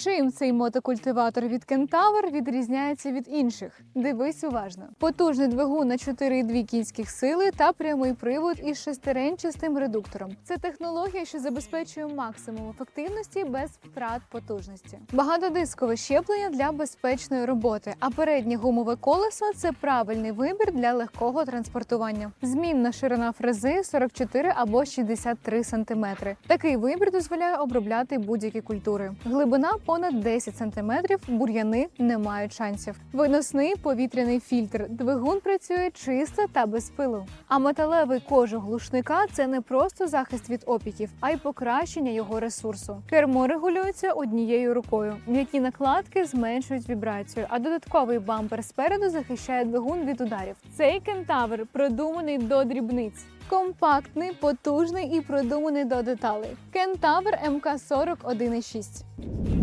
Чим цей мотокультиватор від Кентавр відрізняється від інших? Дивись уважно. Потужний двигун на 4,2 кінських сили та прямий привод із шестеренчастим редуктором. Це технологія, що забезпечує максимум ефективності без втрат потужності. Багатодискове щеплення для безпечної роботи, а переднє гумове колесо це правильний вибір для легкого транспортування. Змінна ширина фрези 44 або 63 см. Такий вибір дозволяє обробляти будь-які культури. Глибина понад 10 см, бур'яни не мають шансів. Виносний повітряний фільтр. Двигун працює чисто та без пилу. А металевий кожух глушника це не просто захист від опіків, а й покращення його ресурсу. Кермо регулюється однією рукою. М'які накладки зменшують вібрацію, а додатковий бампер спереду захищає двигун від ударів. Цей кентавр продуманий до дрібниць. Компактний, потужний і продуманий до деталей. Кентавр МК 40 1.6.